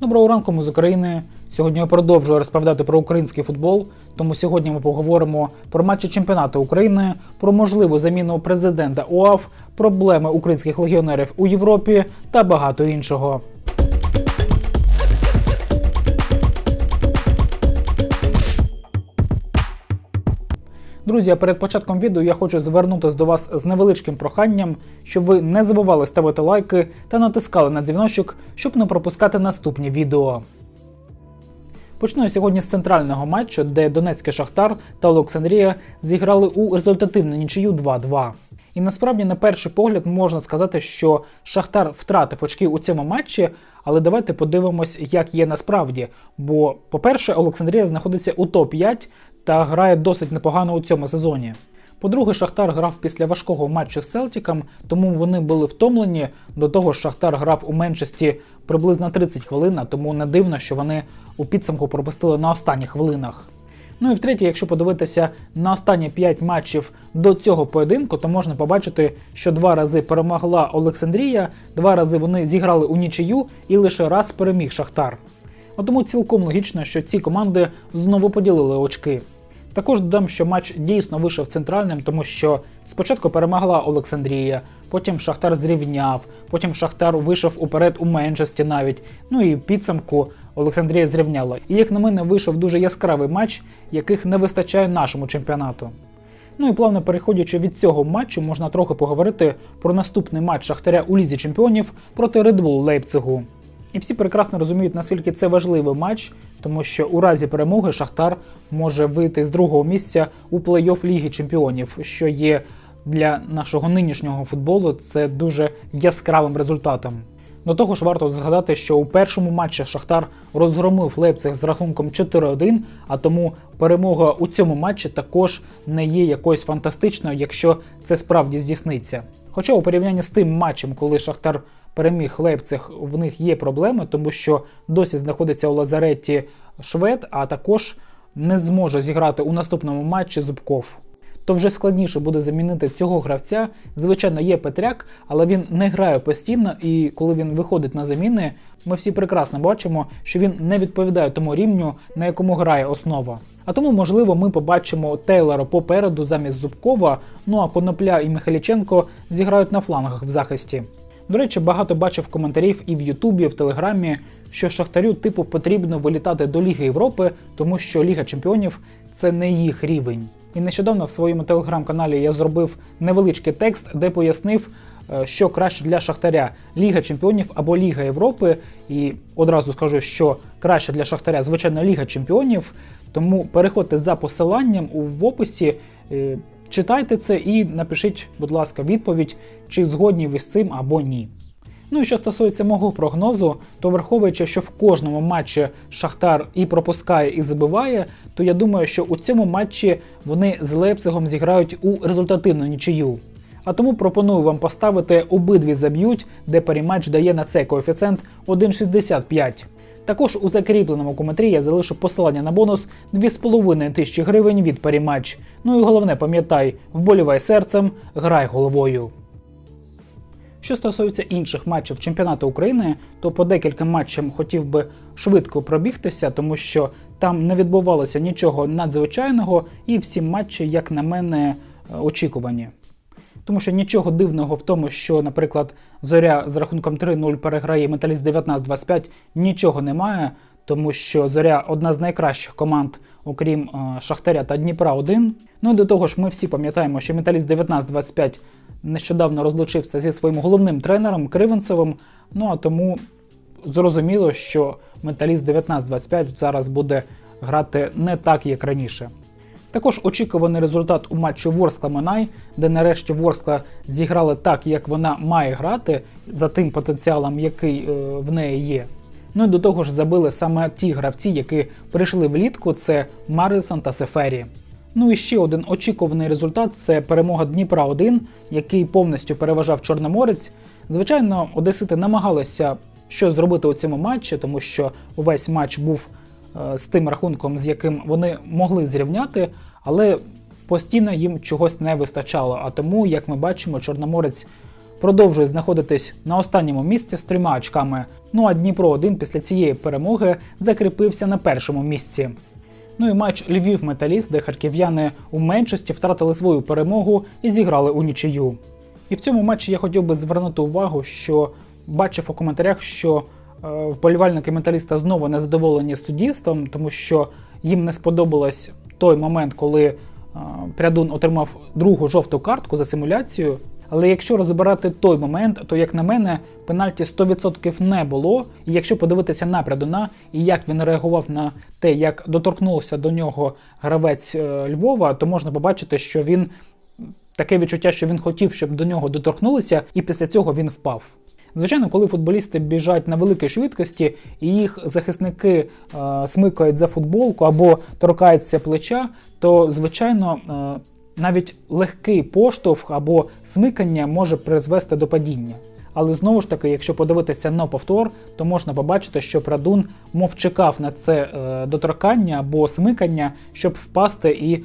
Доброго ранку, ми з України. Сьогодні я продовжую розповідати про український футбол. Тому сьогодні ми поговоримо про матчі чемпіонату України, про можливу заміну президента УАФ, проблеми українських легіонерів у Європі та багато іншого. Друзі, перед початком відео я хочу звернутися до вас з невеличким проханням, щоб ви не забували ставити лайки та натискали на дзвіночок, щоб не пропускати наступні відео. Почну сьогодні з центрального матчу, де Донецький Шахтар та Олександрія зіграли у результативну нічию 2-2. І насправді, на перший погляд, можна сказати, що Шахтар втратив очки у цьому матчі, але давайте подивимось, як є насправді. Бо, по-перше, Олександрія знаходиться у топ-5 та грає досить непогано у цьому сезоні. По-друге, Шахтар грав після важкого матчу з Селтіком, тому вони були втомлені. До того ж, Шахтар грав у меншості приблизно 30 хвилин, тому не дивно, що вони у підсумку пропустили на останніх хвилинах. Ну і втретє, якщо подивитися на останні 5 матчів до цього поєдинку, то можна побачити, що два рази перемогла Олександрія, два рази вони зіграли у нічию і лише раз переміг Шахтар. А тому цілком логічно, що ці команди знову поділили очки. Також додам, що матч дійсно вийшов центральним, тому що спочатку перемогла Олександрія, потім Шахтар зрівняв, потім Шахтар вийшов уперед у меншості навіть. Ну і підсумку Олександрія зрівняла. І як на мене, вийшов дуже яскравий матч, яких не вистачає нашому чемпіонату. Ну і плавно переходячи від цього матчу, можна трохи поговорити про наступний матч Шахтаря у Лізі Чемпіонів проти Bull Лейпцигу. І всі прекрасно розуміють, наскільки це важливий матч, тому що у разі перемоги Шахтар може вийти з другого місця у плей-офф Ліги Чемпіонів, що є для нашого нинішнього футболу це дуже яскравим результатом. До того ж, варто згадати, що у першому матчі Шахтар розгромив Лейпциг з рахунком 4-1, а тому перемога у цьому матчі також не є якоюсь фантастичною, якщо це справді здійсниться. Хоча у порівнянні з тим матчем, коли Шахтар переміг Лейпциг, в них є проблеми, тому що досі знаходиться у Лазареті Швед, а також не зможе зіграти у наступному матчі Зубков. То вже складніше буде замінити цього гравця. Звичайно, є Петряк, але він не грає постійно, і коли він виходить на заміни, ми всі прекрасно бачимо, що він не відповідає тому рівню, на якому грає основа. А тому, можливо, ми побачимо Тейлора попереду замість Зубкова, ну а Конопля і Михайліченко зіграють на флангах в захисті. До речі, багато бачив коментарів і в Ютубі, і в Телеграмі, що Шахтарю типу потрібно вилітати до Ліги Європи, тому що Ліга Чемпіонів це не їх рівень. І нещодавно в своєму телеграм-каналі я зробив невеличкий текст, де пояснив, е, що краще для Шахтаря Ліга Чемпіонів або Ліга Європи. І одразу скажу, що краще для Шахтаря, звичайно, Ліга Чемпіонів. Тому переходьте за посиланням у описі. Читайте це і напишіть, будь ласка, відповідь, чи згодні ви з цим або ні. Ну і що стосується мого прогнозу, то враховуючи, що в кожному матчі Шахтар і пропускає, і забиває, то я думаю, що у цьому матчі вони з Лейпцигом зіграють у результативну нічию. А тому пропоную вам поставити обидві заб'ють, де перематч дає на це коефіцієнт 1,65. Також у закріпленому коментарі я залишу посилання на бонус 2,5 тисячі гривень від Паріматч. Ну і головне, пам'ятай, вболівай серцем, грай головою. Що стосується інших матчів чемпіонату України, то по декільком матчам хотів би швидко пробігтися, тому що там не відбувалося нічого надзвичайного, і всі матчі, як на мене, е, очікувані. Тому що нічого дивного в тому, що, наприклад, Зоря з рахунком 3-0 переграє Металіст 19-25, нічого немає, тому що Зоря одна з найкращих команд, окрім е, Шахтаря та Дніпра 1. Ну і до того ж, ми всі пам'ятаємо, що Металіст 19-25 нещодавно розлучився зі своїм головним тренером Кривенцевим. Ну а тому зрозуміло, що Металіст 19-25 зараз буде грати не так, як раніше. Також очікуваний результат у матчі Ворскла Манай, де нарешті Ворскла зіграла так, як вона має грати, за тим потенціалом, який е, в неї є. Ну і до того ж забили саме ті гравці, які прийшли влітку, це Марісон та Сефері. Ну і ще один очікуваний результат це перемога Дніпра 1, який повністю переважав Чорноморець. Звичайно, Одесити намагалися щось зробити у цьому матчі, тому що увесь матч був з тим рахунком, з яким вони могли зрівняти, але постійно їм чогось не вистачало. А тому, як ми бачимо, Чорноморець продовжує знаходитись на останньому місці з трьома очками. Ну а Дніпро 1 після цієї перемоги закріпився на першому місці. Ну і матч Львів Металіст, де харків'яни у меншості втратили свою перемогу і зіграли у нічию. І в цьому матчі я хотів би звернути увагу, що бачив у коментарях, що е, вболівальники металіста знову не задоволені суддівством, тому що їм не сподобалось той момент, коли е, Прядун отримав другу жовту картку за симуляцію. Але якщо розбирати той момент, то як на мене, пенальті 100% не було. І якщо подивитися на Прядуна і як він реагував на те, як доторкнувся до нього гравець е, Львова, то можна побачити, що він таке відчуття, що він хотів, щоб до нього доторкнулися, і після цього він впав. Звичайно, коли футболісти біжать на великій швидкості і їх захисники е, смикають за футболку або торкаються плеча, то звичайно е, навіть легкий поштовх або смикання може призвести до падіння. Але знову ж таки, якщо подивитися на повтор, то можна побачити, що Прадун мов чекав на це е, доторкання або смикання, щоб впасти і е,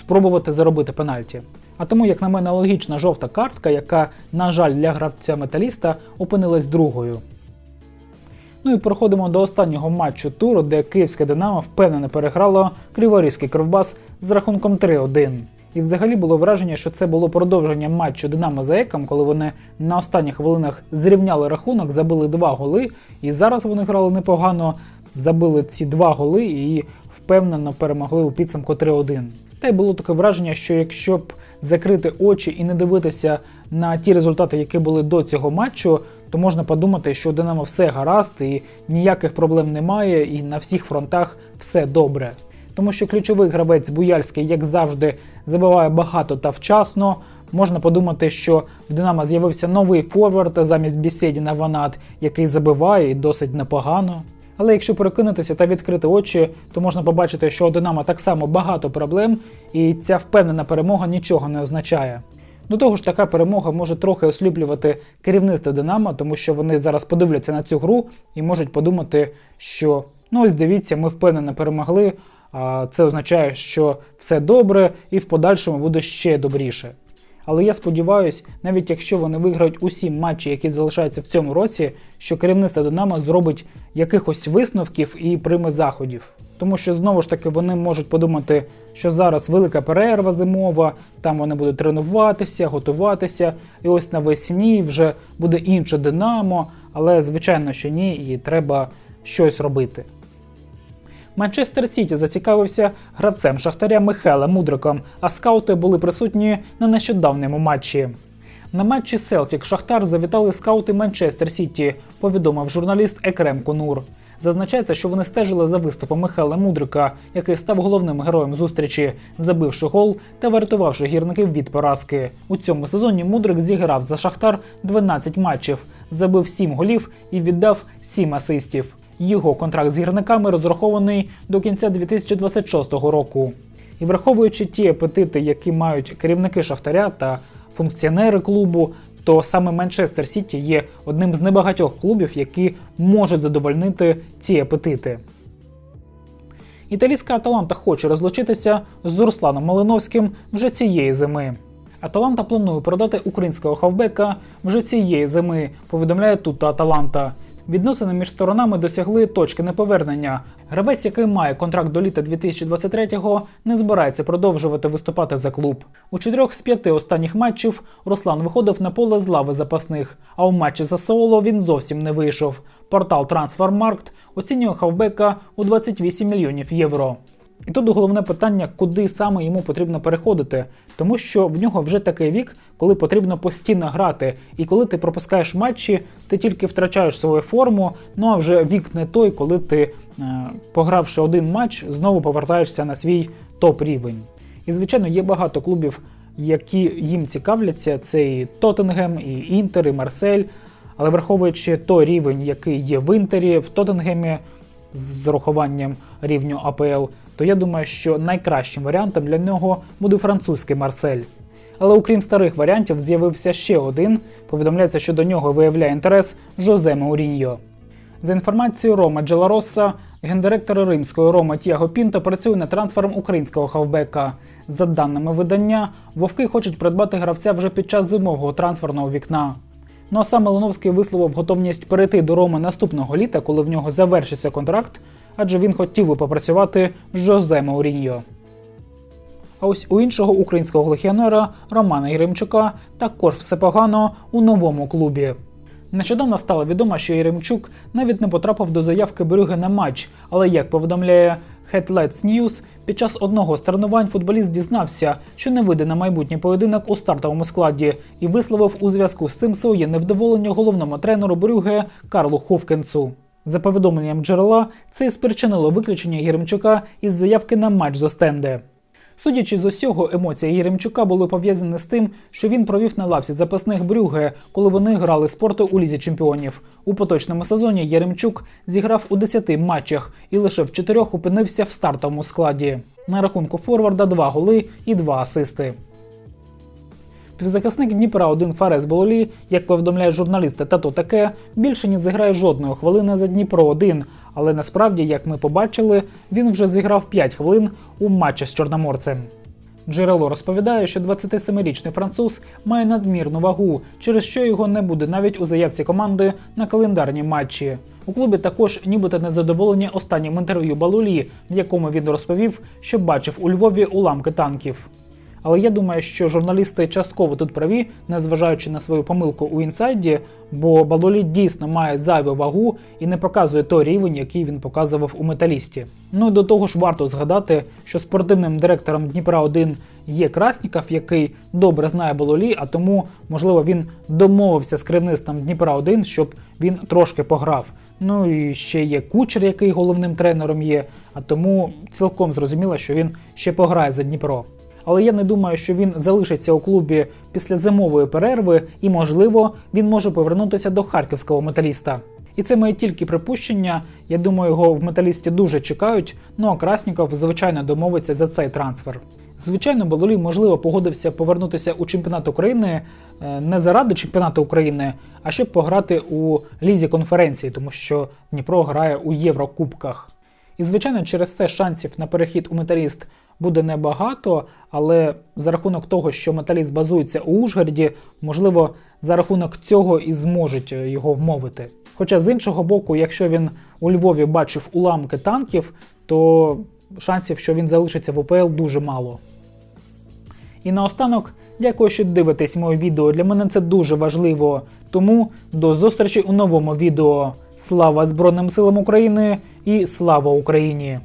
спробувати заробити пенальті. А тому, як на мене, логічна жовта картка, яка, на жаль, для гравця металіста опинилась другою. Ну і переходимо до останнього матчу туру, де київське Динамо впевнено переграло Криворізький Кривбас з рахунком 3-1. І взагалі було враження, що це було продовження матчу Динамо за Еком, коли вони на останніх хвилинах зрівняли рахунок, забили два голи, і зараз вони грали непогано, забили ці два голи і впевнено перемогли у підсумку 3-1. Та й було таке враження, що якщо б закрити очі і не дивитися на ті результати, які були до цього матчу, то можна подумати, що у Динамо все гаразд і ніяких проблем немає, і на всіх фронтах все добре. Тому що ключовий гравець Буяльський, як завжди, забиває багато та вчасно. Можна подумати, що в Динамо з'явився новий форвард замість Бісєдіна Ванат, який забиває і досить непогано. Але якщо перекинутися та відкрити очі, то можна побачити, що у Динамо так само багато проблем, і ця впевнена перемога нічого не означає. До того ж, така перемога може трохи осліплювати керівництво Динамо, тому що вони зараз подивляться на цю гру і можуть подумати, що ну ось дивіться, ми впевнено перемогли. А це означає, що все добре і в подальшому буде ще добріше. Але я сподіваюся, навіть якщо вони виграють усі матчі, які залишаються в цьому році, що керівництво Динамо зробить якихось висновків і прийме заходів. Тому що знову ж таки вони можуть подумати, що зараз велика перерва зимова, там вони будуть тренуватися, готуватися, і ось навесні вже буде інше Динамо, але звичайно, що ні, і треба щось робити. Манчестер Сіті зацікавився гравцем Шахтаря Михайлом Мудриком, а скаути були присутні на нещодавньому матчі. На матчі Селтік Шахтар завітали скаути Манчестер Сіті, повідомив журналіст Екрем Конур. Зазначається, що вони стежили за виступом Михайла Мудрика, який став головним героєм зустрічі, забивши гол та врятувавши гірників від поразки. У цьому сезоні Мудрик зіграв за Шахтар 12 матчів, забив 7 голів і віддав 7 асистів. Його контракт з гірниками розрахований до кінця 2026 року. І враховуючи ті апетити, які мають керівники Шахтаря та функціонери клубу, то саме Манчестер Сіті є одним з небагатьох клубів, які можуть задовольнити ці апетити. Італійська Аталанта хоче розлучитися з Русланом Малиновським вже цієї зими. Аталанта планує продати українського хавбека вже цієї зими, повідомляє тут Аталанта. Відносини між сторонами досягли точки неповернення. Гравець, який має контракт до літа 2023-го, не збирається продовжувати виступати за клуб. У чотирьох з п'яти останніх матчів Руслан виходив на поле з лави запасних, а у матчі за Саоло він зовсім не вийшов. Портал Transfermarkt оцінює хавбека у 28 мільйонів євро. І тут головне питання, куди саме йому потрібно переходити, тому що в нього вже такий вік, коли потрібно постійно грати. І коли ти пропускаєш матчі, ти тільки втрачаєш свою форму. Ну а вже вік не той, коли ти, е, погравши один матч, знову повертаєшся на свій топ рівень. І звичайно, є багато клубів, які їм цікавляться. Це і Тоттенгем, і Інтер, і Марсель. Але враховуючи той рівень, який є в Інтері, в Тоттенгемі з урахуванням рівню АПЛ, то я думаю, що найкращим варіантом для нього буде французький Марсель. Але окрім старих варіантів, з'явився ще один. Повідомляється, що до нього виявляє інтерес Жозе Мауріньо. За інформацією Рома Джелароса, гендиректор римської Рома Тіаго Пінто працює над трансфером українського хавбека. За даними видання, вовки хочуть придбати гравця вже під час зимового трансферного вікна. Ну а сам Малиновський висловив готовність перейти до Роми наступного літа, коли в нього завершиться контракт, адже він хотів би попрацювати з Жозе Мауріньо. А ось у іншого українського легіонера Романа Єремчука також все погано у новому клубі. Нещодавно стало відомо, що Єремчук навіть не потрапив до заявки Брюге на матч, але як повідомляє Headlights News, під час одного з тренувань футболіст дізнався, що не вийде на майбутній поєдинок у стартовому складі, і висловив у зв'язку з цим своє невдоволення головному тренеру Брюге Карлу Ховкенцу. За повідомленням джерела, це і спричинило виключення Єремчука із заявки на матч з Остенде. Судячи з усього, емоції Єремчука були пов'язані з тим, що він провів на лавці запасних Брюге, коли вони грали спорту у лізі чемпіонів. У поточному сезоні Єремчук зіграв у 10 матчах і лише в 4 опинився в стартовому складі. На рахунку Форварда 2 голи і 2 асисти. Півзахисник Дніпра 1 Фарес Бололі, як повідомляє журналісти Тато таке, більше не зіграє жодної хвилини за Дніпро 1 але насправді, як ми побачили, він вже зіграв 5 хвилин у матчі з Чорноморцем. Джерело розповідає, що 27-річний француз має надмірну вагу, через що його не буде навіть у заявці команди на календарні матчі. У клубі також нібито незадоволені останнім інтерв'ю Балулі, в якому він розповів, що бачив у Львові уламки танків. Але я думаю, що журналісти частково тут праві, незважаючи на свою помилку у інсайді, бо Балолі дійсно має зайву вагу і не показує той рівень, який він показував у металісті. Ну і до того ж варто згадати, що спортивним директором Дніпра 1 є Красніков, який добре знає Балолі, а тому, можливо, він домовився з керівництвом Дніпра 1 щоб він трошки пограв. Ну і ще є кучер, який головним тренером є, а тому цілком зрозуміло, що він ще пограє за Дніпро але я не думаю, що він залишиться у клубі після зимової перерви, і, можливо, він може повернутися до харківського металіста. І це моє тільки припущення. Я думаю, його в металісті дуже чекають. Ну а Красніков, звичайно, домовиться за цей трансфер. Звичайно, Балолі, можливо, погодився повернутися у чемпіонат України е, не заради чемпіонату України, а щоб пограти у лізі конференції, тому що Дніпро грає у Єврокубках. І, звичайно, через це шансів на перехід у металіст буде небагато, але за рахунок того, що металіст базується у Ужгороді, можливо, за рахунок цього і зможуть е, його вмовити. Хоча з іншого боку, якщо він у Львові бачив уламки танків, то шансів, що він залишиться в УПЛ, дуже мало. І наостанок, дякую, що дивитесь моє відео. Для мене це дуже важливо. Тому до зустрічі у новому відео. Слава Збройним силам України і слава Україні!